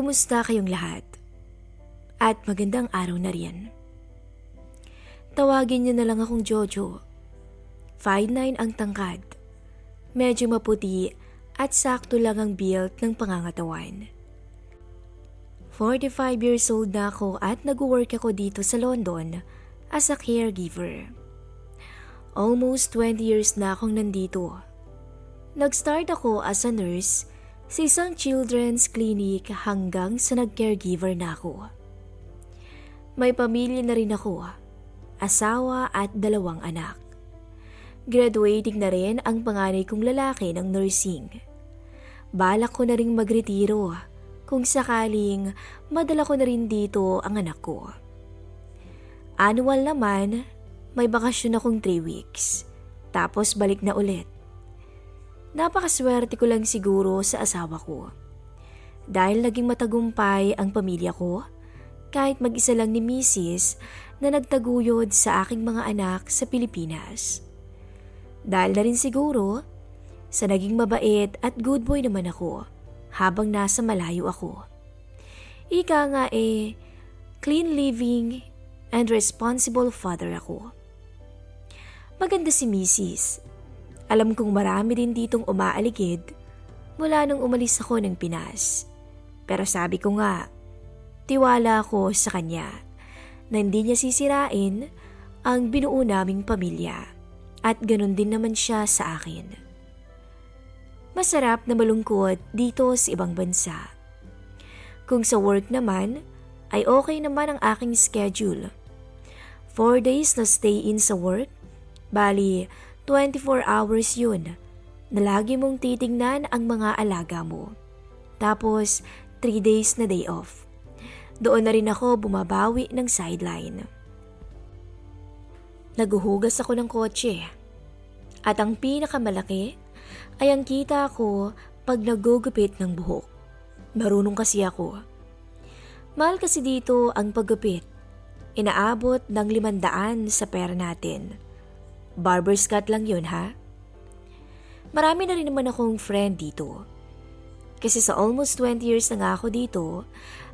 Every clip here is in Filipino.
kumusta kayong lahat? At magandang araw na rin. Tawagin niyo na lang akong Jojo. 5'9 ang tangkad. Medyo maputi at sakto lang ang build ng pangangatawan. 45 years old na ako at nag-work ako dito sa London as a caregiver. Almost 20 years na akong nandito. Nag-start ako as a nurse sa isang children's clinic hanggang sa nag-caregiver na ako. May pamilya na rin ako, asawa at dalawang anak. Graduating na rin ang panganay kong lalaki ng nursing. Balak ko na rin magretiro kung sakaling madala ko na rin dito ang anak ko. Annual naman, may bakasyon akong 3 weeks. Tapos balik na ulit. Napakaswerte ko lang siguro sa asawa ko. Dahil naging matagumpay ang pamilya ko, kahit mag-isa lang ni Mrs. na nagtaguyod sa aking mga anak sa Pilipinas. Dahil na rin siguro sa naging mabait at good boy naman ako habang nasa malayo ako. Ika nga eh, clean living and responsible father ako. Maganda si Mrs. Alam kong marami din ditong umaaligid mula nung umalis ako ng Pinas. Pero sabi ko nga, tiwala ako sa kanya na hindi niya sisirain ang binuo naming pamilya at ganun din naman siya sa akin. Masarap na malungkot dito sa ibang bansa. Kung sa work naman, ay okay naman ang aking schedule. 4 days na stay in sa work, bali 24 hours yun na lagi mong titingnan ang mga alaga mo. Tapos 3 days na day off. Doon na rin ako bumabawi ng sideline. Naguhugas ako ng kotse. At ang pinakamalaki ay ang kita ko pag nagugupit ng buhok. Marunong kasi ako. Mahal kasi dito ang paggupit. Inaabot ng limandaan sa pera natin. Barber's cut lang yun ha? Marami na rin naman akong friend dito. Kasi sa almost 20 years na nga ako dito,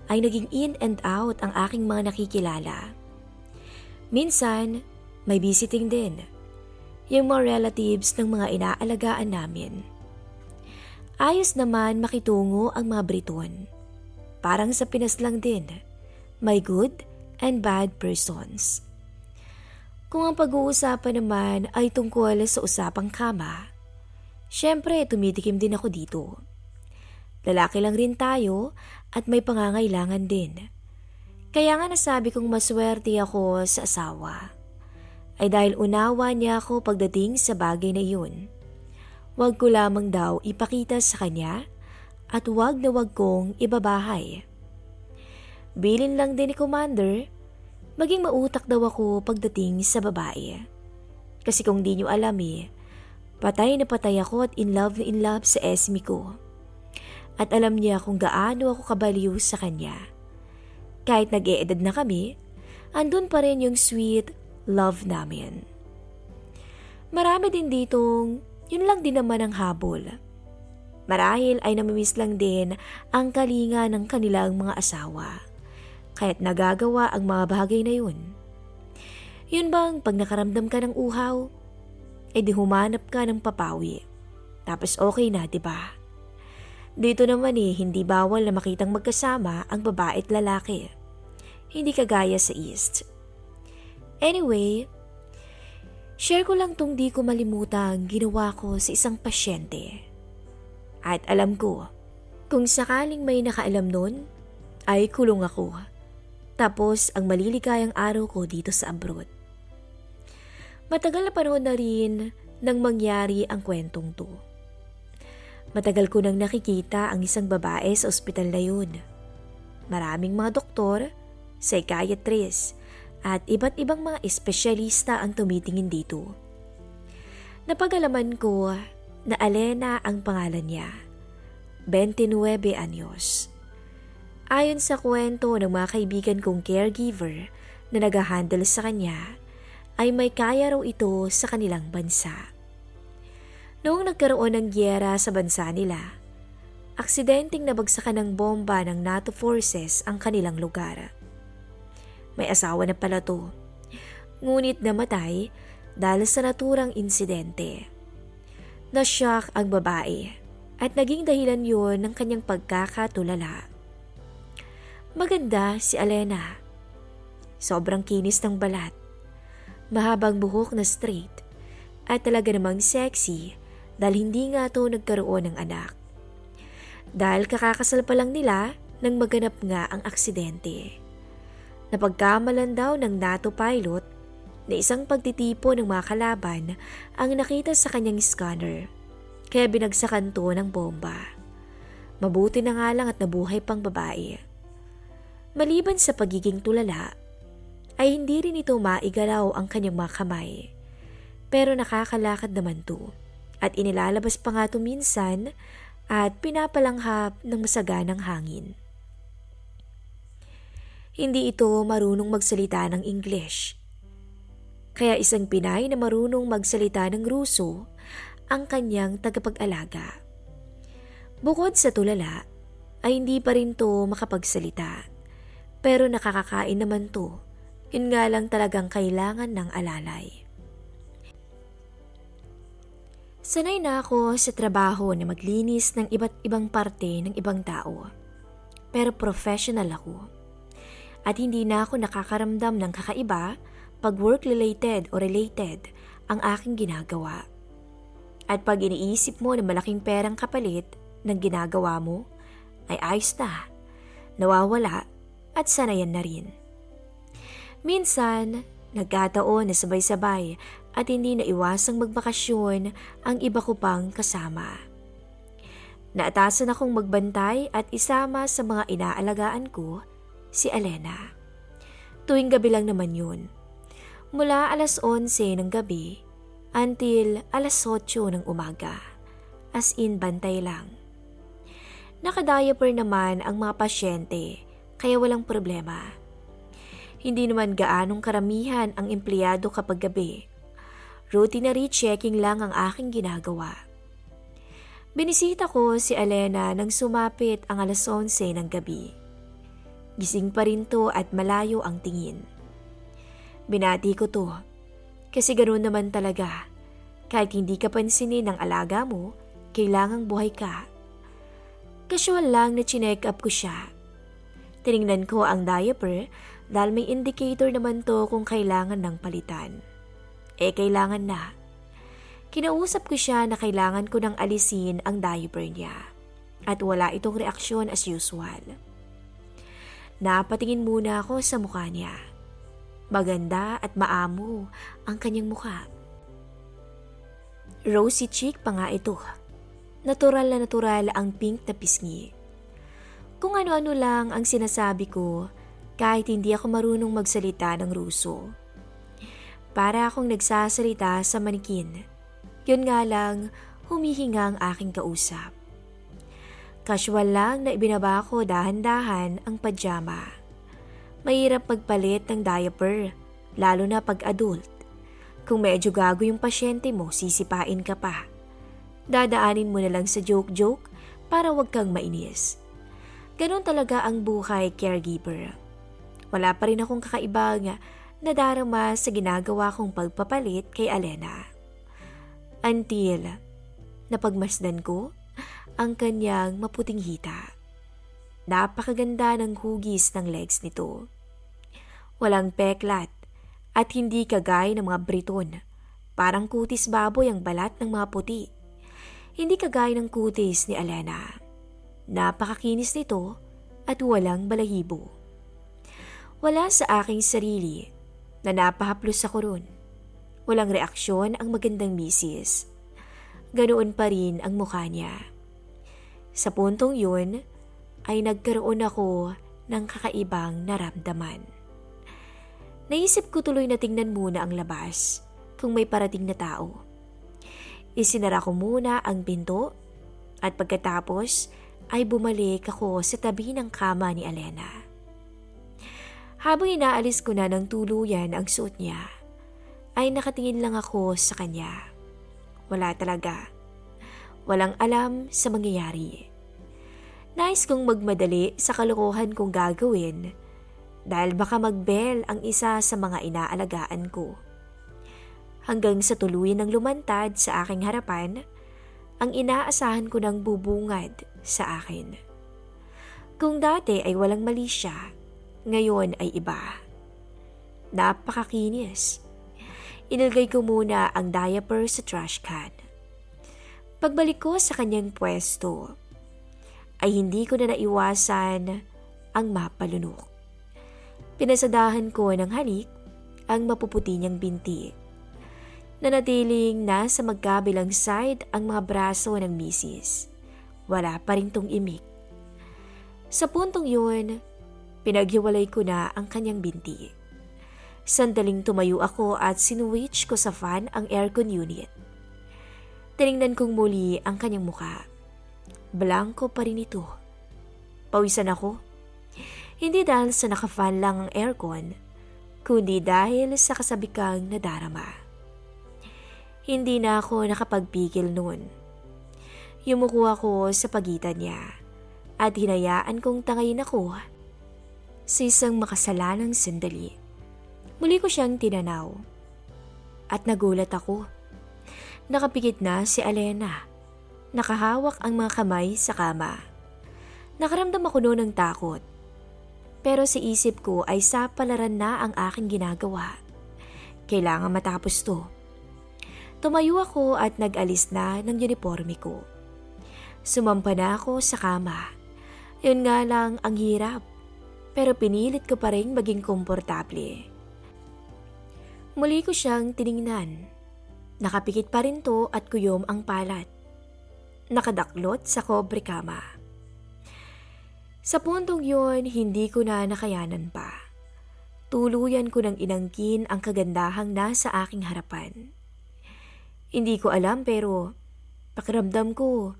ay naging in and out ang aking mga nakikilala. Minsan, may visiting din yung mga relatives ng mga inaalagaan namin. Ayos naman makitungo ang mga Briton. Parang sa Pinas lang din, may good and bad persons. Kung ang pag-uusapan naman ay tungkol sa usapang kama, syempre tumitikim din ako dito. Lalaki lang rin tayo at may pangangailangan din. Kaya nga nasabi kong maswerte ako sa asawa ay dahil unawa niya ako pagdating sa bagay na iyon. Huwag ko lamang daw ipakita sa kanya at huwag na huwag kong ibabahay. Bilin lang din ni Commander, maging mautak daw ako pagdating sa babae. Kasi kung di nyo alam eh, patay na patay ako at in love na in love sa Esme ko. At alam niya kung gaano ako kabaliw sa kanya. Kahit nag-eedad na kami, andun pa rin yung sweet, love namin. Marami din ditong, yun lang din naman ang habol. Marahil ay namimiss lang din ang kalinga ng kanilang mga asawa. Kaya't nagagawa ang mga bagay na yun. Yun bang pag nakaramdam ka ng uhaw, eh di humanap ka ng papawi. Tapos okay na, di ba? Dito naman eh, hindi bawal na makitang magkasama ang babae at lalaki. Hindi kagaya sa East. Anyway, share ko lang tong di ko malimutan ginawa ko sa isang pasyente. At alam ko, kung sakaling may nakaalam nun, ay kulong ako. Tapos ang maliligayang araw ko dito sa abroad. Matagal na panahon na rin nang mangyari ang kwentong to. Matagal ko nang nakikita ang isang babae sa ospital na yun. Maraming mga doktor, psychiatrist, at iba't ibang mga espesyalista ang tumitingin dito. Napagalaman ko na Alena ang pangalan niya. 29 anyos. Ayon sa kwento ng mga kaibigan kong caregiver na nag-handle sa kanya, ay may kaya raw ito sa kanilang bansa. Noong nagkaroon ng gyera sa bansa nila, aksidenteng nabagsakan ng bomba ng NATO forces ang kanilang lugar. May asawa na pala to. Ngunit namatay dahil sa naturang insidente. Nashock ang babae at naging dahilan yon ng kanyang pagkakatulala. Maganda si Alena. Sobrang kinis ng balat. Mahabang buhok na straight at talaga namang sexy dahil hindi nga to nagkaroon ng anak. Dahil kakakasal pa lang nila nang maganap nga ang aksidente. Napagkamalan daw ng NATO pilot na isang pagtitipo ng mga kalaban ang nakita sa kanyang scanner kaya binagsakan to ng bomba. Mabuti na nga lang at nabuhay pang babae. Maliban sa pagiging tulala, ay hindi rin ito maigalaw ang kanyang mga kamay. Pero nakakalakad naman to at inilalabas pa nga to minsan at pinapalanghap ng masaganang hangin. Hindi ito marunong magsalita ng English. Kaya isang Pinay na marunong magsalita ng Ruso ang kanyang tagapag-alaga. Bukod sa tulala, ay hindi pa rin to makapagsalita. Pero nakakakain naman to. Yun nga lang talagang kailangan ng alalay. Sanay na ako sa trabaho na maglinis ng iba't ibang parte ng ibang tao. Pero professional ako. At hindi na ako nakakaramdam ng kakaiba pag work-related o related ang aking ginagawa. At pag iniisip mo na malaking perang kapalit ng ginagawa mo, ay ayos na, nawawala at sanayan na rin. Minsan, nagkataon na sabay-sabay at hindi na iwasang magbakasyon ang iba ko pang kasama. Naatasan akong magbantay at isama sa mga inaalagaan ko si Elena. Tuwing gabi lang naman yun. Mula alas 11 ng gabi until alas 8 ng umaga. As in bantay lang. Nakadiaper naman ang mga pasyente kaya walang problema. Hindi naman gaanong karamihan ang empleyado kapag gabi Routinary checking lang ang aking ginagawa. Binisita ko si Alena nang sumapit ang alas 11 ng gabi. Gising pa rin to at malayo ang tingin. Binati ko to kasi ganoon naman talaga. Kahit hindi ka pansinin ng alaga mo, kailangang buhay ka. Casual lang na chinek up ko siya. Tiningnan ko ang diaper dahil may indicator naman to kung kailangan ng palitan. Eh kailangan na. Kinausap ko siya na kailangan ko nang alisin ang diaper niya. At wala itong reaksyon as usual. Napatingin muna ako sa mukha niya. Maganda at maamo ang kanyang mukha. Rosy cheek pa nga ito. Natural na natural ang pink na pisngi. Kung ano-ano lang ang sinasabi ko kahit hindi ako marunong magsalita ng Ruso. Para akong nagsasalita sa manikin. Yun nga lang, humihinga ang aking kausap. Casual lang na ibinaba ko dahan-dahan ang pajama. Mahirap magpalit ng diaper, lalo na pag adult. Kung medyo gago yung pasyente mo, sisipain ka pa. Dadaanin mo na lang sa joke-joke para wag kang mainis. Ganon talaga ang buhay caregiver. Wala pa rin akong kakaibang nadarama sa ginagawa kong pagpapalit kay Alena. Until napagmasdan ko ang kanyang maputing hita. Napakaganda ng hugis ng legs nito. Walang peklat at hindi kagay ng mga Briton. Parang kutis baboy ang balat ng mga puti. Hindi kagay ng kutis ni Alena. Napakakinis nito at walang balahibo. Wala sa aking sarili na napahaplos ako ron. Walang reaksyon ang magandang misis. Ganoon pa rin ang mukha niya. Sa puntong yun, ay nagkaroon ako ng kakaibang naramdaman. Naisip ko tuloy na tingnan muna ang labas kung may parating na tao. Isinara ko muna ang pinto at pagkatapos ay bumalik ako sa tabi ng kama ni Alena. Habang inaalis ko na ng tuluyan ang suot niya, ay nakatingin lang ako sa kanya. Wala talaga. Walang alam sa mangyayari. Nais kong magmadali sa kalokohan kong gagawin dahil baka magbel ang isa sa mga inaalagaan ko. Hanggang sa tuluyan ng lumantad sa aking harapan, ang inaasahan ko ng bubungad sa akin. Kung dati ay walang mali siya, ngayon ay iba. Napakakinis. Inilgay ko muna ang diaper sa trash can. Pagbalik ko sa kanyang pwesto, ay hindi ko na naiwasan ang mapalunok. Pinasadahan ko ng halik ang mapuputi niyang binti. Nanatiling nasa magkabilang side ang mga braso ng misis. Wala pa rin tong imik. Sa puntong yun, pinaghiwalay ko na ang kanyang binti. Sandaling tumayo ako at sinuwitch ko sa fan ang aircon unit. Tiningnan kong muli ang kanyang muka. Blanco pa rin ito. Pawisan ako. Hindi dahil sa nakafan lang ang aircon, kundi dahil sa kasabikang nadarama. Hindi na ako nakapagpigil noon. Yumuko ako sa pagitan niya at hinayaan kong tangayin ako sa isang makasalanang sandali. Muli ko siyang tinanaw at nagulat ako. Nakapikit na si Alena. Nakahawak ang mga kamay sa kama. Nakaramdam ako noon ng takot. Pero sa isip ko ay sapalaran na ang aking ginagawa. Kailangan matapos to. Tumayo ako at nag-alis na ng uniforme ko. Sumampa na ako sa kama. Yun nga lang ang hirap. Pero pinilit ko pa rin maging komportable. Muli ko siyang tiningnan. Nakapikit pa rin to at kuyom ang palat. Nakadaklot sa kobre kama. Sa puntong yun, hindi ko na nakayanan pa. Tuluyan ko nang inangkin ang kagandahang nasa aking harapan. Hindi ko alam pero pakiramdam ko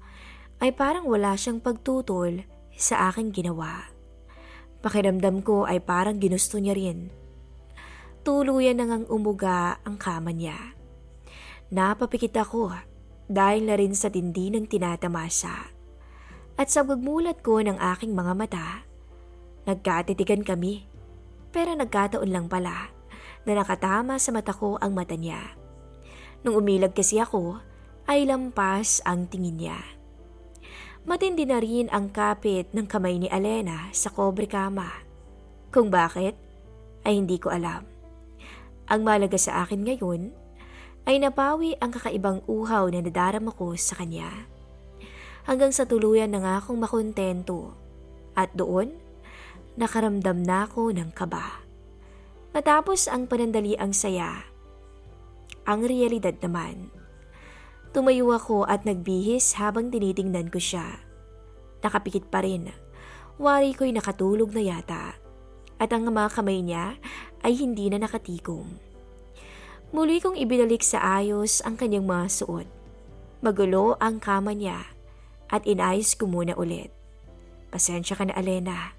ay parang wala siyang pagtutol sa aking ginawa. Pakiramdam ko ay parang ginusto niya rin Tuluyan nang umuga ang kama niya. Napapikit ako dahil na rin sa tindi ng tinatamasa. At sa pagmulat ko ng aking mga mata, nagkatitigan kami. Pero nagkataon lang pala na nakatama sa mata ko ang mata niya. Nung umilag kasi ako, ay lampas ang tingin niya. Matindi na rin ang kapit ng kamay ni Alena sa kobre kama. Kung bakit, ay hindi ko alam. Ang malaga sa akin ngayon ay napawi ang kakaibang uhaw na nadarama ko sa kanya. Hanggang sa tuluyan na nga akong makontento at doon nakaramdam na ako ng kaba. Matapos ang panandaliang saya, ang realidad naman. Tumayo ako at nagbihis habang tinitingnan ko siya. Nakapikit pa rin. Wari ko'y nakatulog na yata at ang mga kamay niya ay hindi na nakatikom. Muli kong ibinalik sa ayos ang kanyang mga suot. Magulo ang kama niya at inayos ko muna ulit. Pasensya ka na Alena.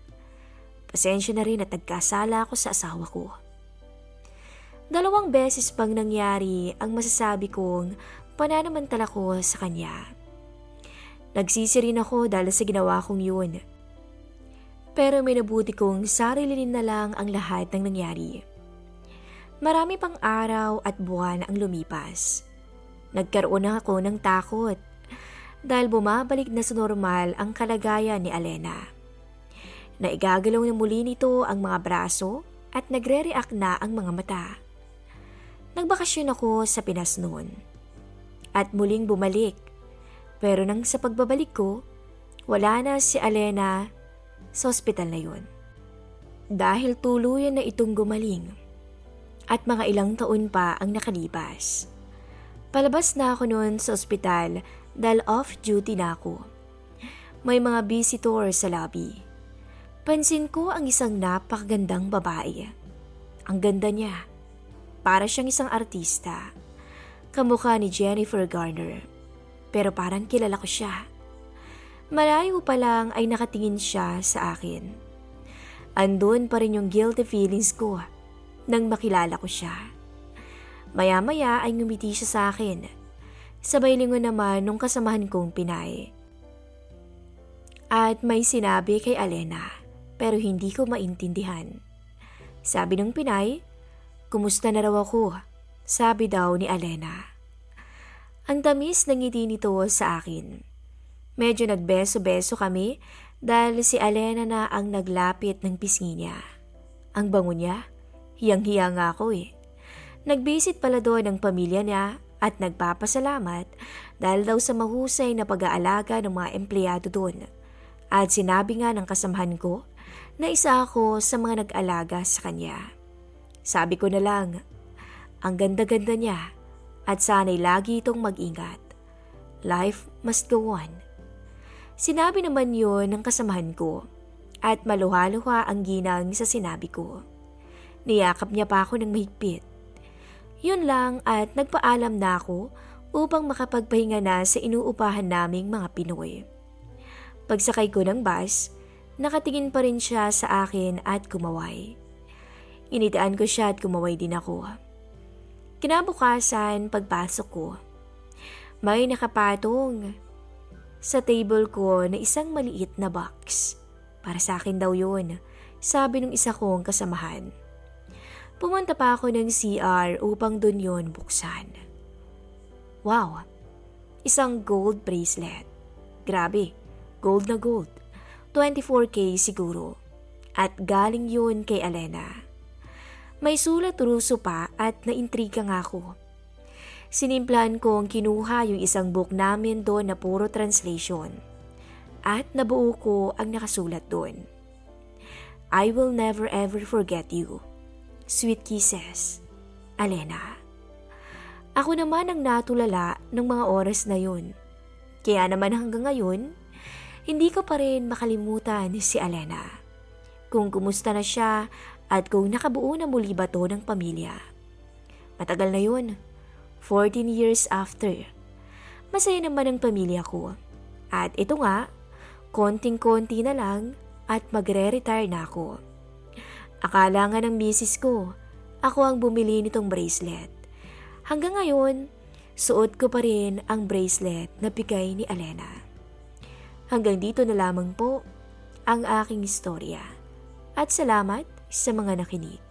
Pasensya na rin at nagkasala ako sa asawa ko. Dalawang beses pang nangyari ang masasabi kong pananamantala ko sa kanya. Nagsisi rin ako dahil sa ginawa kong yun pero minabuti kong sarilinin na lang ang lahat ng nangyari. Marami pang araw at buwan ang lumipas. Nagkaroon na ako ng takot dahil bumabalik na sa normal ang kalagayan ni Alena. Naigagalaw na muli nito ang mga braso at nagre-react na ang mga mata. Nagbakasyon ako sa Pinas noon at muling bumalik. Pero nang sa pagbabalik ko, wala na si Alena sa ospital na yun. Dahil tuluyan na itong gumaling at mga ilang taon pa ang nakalipas. Palabas na ako noon sa ospital dahil off-duty na ako. May mga visitor sa lobby. Pansin ko ang isang napakagandang babae. Ang ganda niya. Para siyang isang artista. Kamukha ni Jennifer Garner. Pero parang kilala ko siya. Malayo pa lang ay nakatingin siya sa akin. Andun pa rin yung guilty feelings ko nang makilala ko siya. Maya-maya ay ngumiti siya sa akin. Sabay lingon naman nung kasamahan kong Pinay. At may sinabi kay Alena pero hindi ko maintindihan. Sabi ng Pinay, Kumusta na raw ako? Sabi daw ni Alena. Ang tamis ng ngiti nito sa akin. Medyo nagbeso-beso kami dahil si Alena na ang naglapit ng pisngi niya. Ang bango niya, hiyang-hiya nga ako eh. Nagbisit pala doon ang pamilya niya at nagpapasalamat dahil daw sa mahusay na pag-aalaga ng mga empleyado doon. At sinabi nga ng kasamahan ko na isa ako sa mga nag-alaga sa kanya. Sabi ko na lang, ang ganda-ganda niya at sana'y lagi itong mag-ingat. Life must go on. Sinabi naman yon ng kasamahan ko at maluha-luha ang ginang sa sinabi ko. Niyakap niya pa ako ng mahigpit. Yun lang at nagpaalam na ako upang makapagpahinga na sa inuupahan naming mga Pinoy. Pagsakay ko ng bus, nakatingin pa rin siya sa akin at kumaway. Initaan ko siya at kumaway din ako. Kinabukasan, pagpasok ko, may nakapatong sa table ko na isang maliit na box. Para sa akin daw yun, sabi ng isa kong kasamahan. Pumunta pa ako ng CR upang dun yon buksan. Wow, isang gold bracelet. Grabe, gold na gold. 24K siguro. At galing yun kay Alena. May sulat ruso pa at naintriga nga ako. Sinimplahan kong kinuha yung isang book namin doon na puro translation. At nabuo ko ang nakasulat doon. I will never ever forget you. Sweet kisses. Alena. Ako naman ang natulala ng mga oras na yun. Kaya naman hanggang ngayon, hindi ko pa rin makalimutan si Alena. Kung kumusta na siya at kung nakabuo na muli ba to ng pamilya. Matagal na yun. 14 years after. Masaya naman ang pamilya ko. At ito nga, konting-konti na lang at magre-retire na ako. Akala nga ng misis ko, ako ang bumili nitong bracelet. Hanggang ngayon, suot ko pa rin ang bracelet na bigay ni Alena. Hanggang dito na lamang po ang aking istorya. At salamat sa mga nakinig.